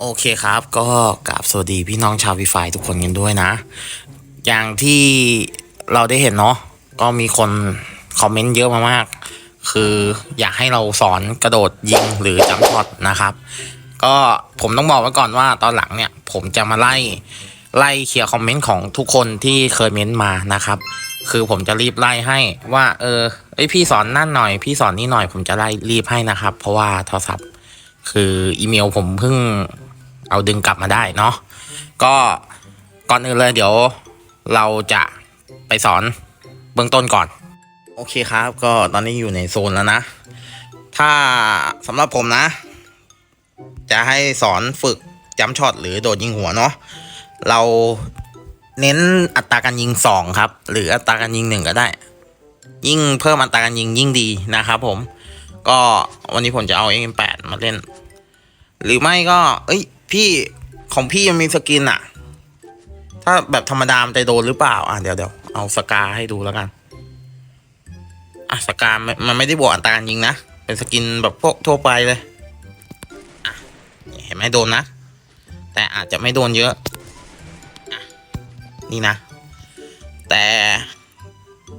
โอเคครับก็กราบสวัสดีพี่น้องชาววีไฟทุกคนกันด้วยนะ อย่างที่เราได้เห็นเนาะก็มีคนคอมเมนต์เยอะมามาก คืออยากให้เราสอนกระโดดยิงหรือจัมป์ช็อตนะครับ ก็ผมต้องบอกไว้ก่อนว่าตอนหลังเนี่ย ผมจะมาไล่ไล่เคลียร์คอมเมนต์ของทุกคนที่เคยเม้นต์มานะครับ คือผมจะรีบไล่ให้ว่า เออไอพี่สอนนั่นหน่อย พี่สอนนี่หน่อย ผมจะไล่รีบให้นะครับ เพราะว่าโทรศัพท์ คืออีเมลผมเพิ่งเอาดึงกลับมาได้เนาะก็ก่อนอื่นเลยเดี๋ยวเราจะไปสอนเบื้องต้นก่อน โอเคครับ ก็ตอนนี้อยู่ในโซนแล้วนะ ถ้าสำหรับผมนะ จะให้สอนฝึกจัมช็อตหรือโดดยิงหัวเนาะเราเน้นอัตราการยิงสองครับ หรืออัตราการยิงหนึ่งก็ได้ ยิ่งเพิ่มอัตราการยิงยิ่งดีนะครับผม ก็วันนี้ผมจะเอา M8 มาเล่น หรือไม่ก็ เอ้ย พี่ของพี่ยังมีสกินอะถ้าแบบธรรมดามจะโดนหรือเปล่า อะเดี๋ยวเดี๋ยวเอาสกาให้ดูแล้วกัน อะสกามันมันไม่ได้บวกอัตราการยิงนะ เป็นสกินแบบพวกทั่วไปเลยเห็นไหมโดนนะ แต่อาจจะไม่โดนเยอะอะนี่นะ แต่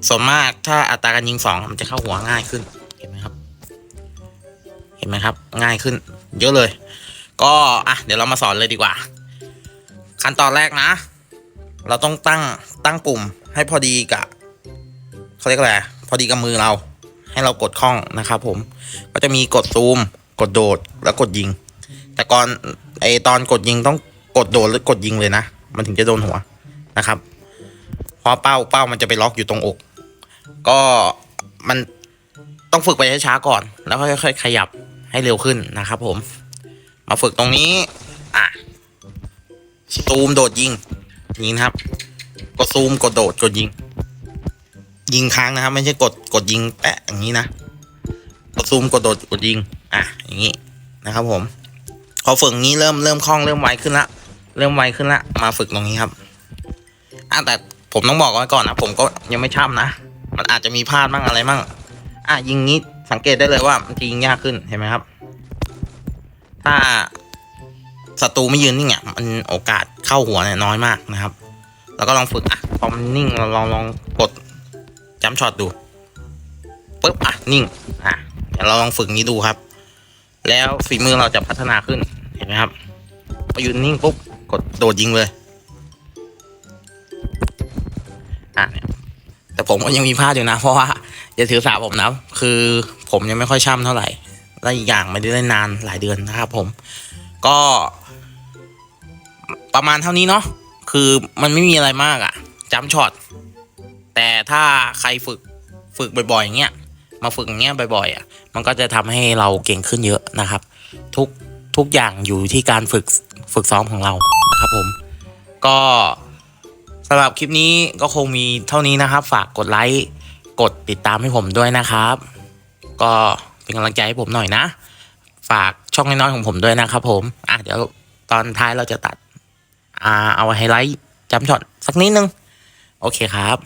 ส่วนมากถ้าอัตราการยิงสองมันจะเข้าหัวง่ายขึ้น ห็นไหมครับ ง่ายขึ้น เยอะเลย ก็อะเดี๋ยวเรามาสอนเลยดีกว่า ขั้นตอนแรกนะ เราต้องตั้งตั้งปุ่มให้พอดีกับเขาเรียกอะไรพอดีกับมือเรา ให้เรากดคล้องนะครับผม ก็จะมีกดซูม กดโดดแล้วกดยิง แต่ก่อนไอตอนกดยิงต้องกดโดดหรือกดยิงเลยนะ มันถึงจะโดนหัวนะครับเพราะเป้าเป้ามันจะไปล็อกอยู่ตรงอก ก็มันต้องฝึกไปช้าๆก่อน แล้วค่อยๆขยับ ให้เร็วขึ้นนะครับผม มาฝึกตรงนี้ อะซูมโดดยิงยิงนะครับ กดซูมกดโดดกดยิง ยิงค้างนะครับ ไม่ใช่กดกดยิงแปะอย่างนี้นะ กดซูมกดโดดกดยิง อะ อย่างนี้นะครับผม พอฝึกงี้เริ่มเริ่มคล่องเริ่มไวขึ้นละ เริ่มไวขึ้นละ มาฝึกตรงนี้ครับ อะแต่ผมต้องบอกไว้ก่อนนะผมก็ยังไม่ช่ำนะ มันอาจจะมีพลาดบ้างอะไรบ้าง อะยิงนี้ สังเกตได้เลยว่ามันจะยิงยากขึ้นเห็นไหมครับ ถ้าศัตรูไม่ยืนนิ่งอะมันโอกาสเข้าหัวเนี่ยน้อยมากนะครับ แล้วก็ลองฝึกอะพอมันนิ่งเราลองลองกดจัมช็อตดูปุ๊บอะนิ่งอะเดี๋ยวเราลองฝึกนี้ดูครับ แล้วฝีมือเราจะพัฒนาขึ้นเห็นไหมครับพอยืนนิ่งปุ๊บกดโดดยิงเลยอะเนี่ยแต่ผมก็ยังมีพลาดอยู่นะ เพราะว่า อย่าถือสาผมนะคือผมยังไม่ค่อยช่ำเท่าไหร่และอีกอย่างไม่ได้เล่นนานหลายเดือนนะครับผม ก็ประมาณเท่านี้เนาะคือมันไม่มีอะไรมากอะจัมช็อตแต่ถ้าใครฝึกฝึกบ่อยๆอย่างเงี้ยมาฝึกอย่างเงี้ยบ่อยๆอะมันก็จะทำให้เราเก่งขึ้นเยอะนะครับ ทุกทุกอย่างอยู่ที่การฝึกฝึกซ้อมของเรานะครับผม ก็สำหรับคลิปนี้ก็คงมีเท่านี้นะครับ ฝากกดไลค์ กดติดตามให้ผมด้วยนะครับ ก็เป็นกำลังใจให้ผมหน่อยนะ ฝากช่องน้อยๆของผมด้วยนะครับ ผมอะเดี๋ยวตอนท้ายเราจะตัดอ่าเอาไฮไลท์จัมป์ช็อตสักนิดนึง โอเคครับ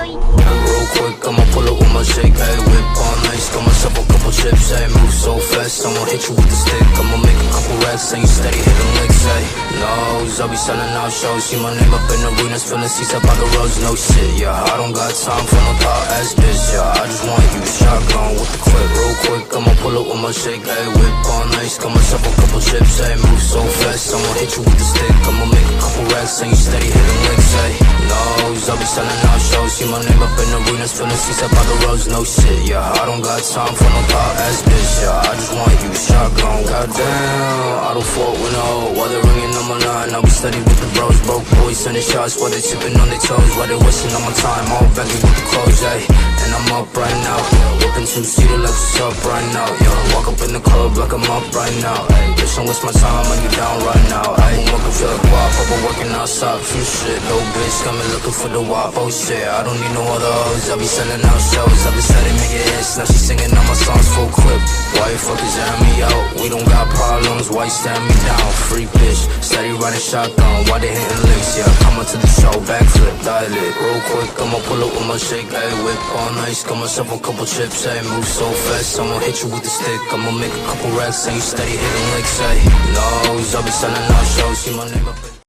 Real quick, I'ma pull up with my shake. Hey, whip on ice, got myself a couple chips. Hey, move so fast, I'ma hit you with the stick. I'ma make a couple racks, and you steady hitting licks. Hey, nose, I'll be selling out shows. See my name up in the arenas, filling seats up by the roads. No shit, yeah, I don't got time for no thought ass bitch. Yeah, I just want you shotgun with the clip. Real quick, I'ma pull up with my shake. Hey, whip on ice, got myself a couple chips. Hey, move so fast, I'ma hit you with the stick. I'ma make a couple racks, and you steady hitting licks, hey, nose, I'll be selling out shows, see my name up in the arenas, filling seats up by the roads, no shit, yeah, I don't got time for no thought ass bitch, yeah, I just want you shotgun, goddamn, I don't fuck with no, while they're ringing on my line, I'll be steady with the bros, broke boys, sending shots while they tipping on their toes, while they wasting on my time, all value with the clothes, ayy, and I'm up right now, two seater like what's up right now, yo, walk up in the club like I'm up right now, ayy, bitch, don't waste my time, when you down right now, ayy, I'm working feel like WAP, I've been working outside, few shit, no bitch, coming looking for the WAP, oh shit, I don't need no other hoes, I'll be selling out shows, I've been selling it hits, now she singing all my songs full clip, wife fuckers at me out. We don't got problems, why you stand me down? Free bitch, steady riding shotgun, why they hitting licks? Yeah, coming to the show, backflip, dial it. Real quick, I'ma pull up with my shake, ayy, whip all nice. Got myself a couple chips, ayy, move so fast. I'ma hit you with the stick, I'ma make a couple racks, and you steady hitting licks, ayy. Nose, I'll be selling out shows, see my name up